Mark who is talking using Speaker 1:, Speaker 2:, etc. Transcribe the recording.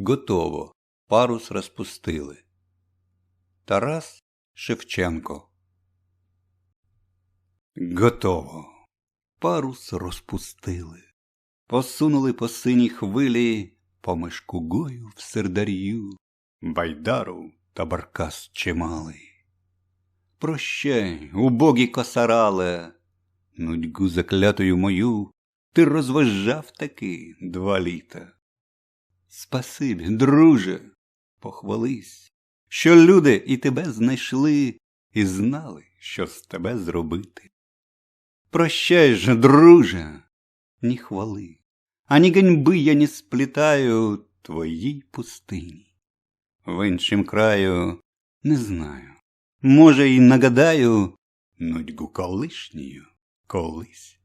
Speaker 1: Готово. Парус розпустили. Тарас Шевченко. Готово. Парус розпустили. Посунули по синій хвилі поміж кугою в сердарію, байдару та баркас чималий. Прощай, убогі косарале, нудьгу заклятою мою ти розважав таки два літа. Спасибі, друже, похвались, що люди і тебе знайшли і знали, що з тебе зробити. Прощай же, друже, ні хвали, ані ганьби я не сплітаю твоїй пустині. В іншим краю не знаю, може, й нагадаю нудьгу колишнію колись.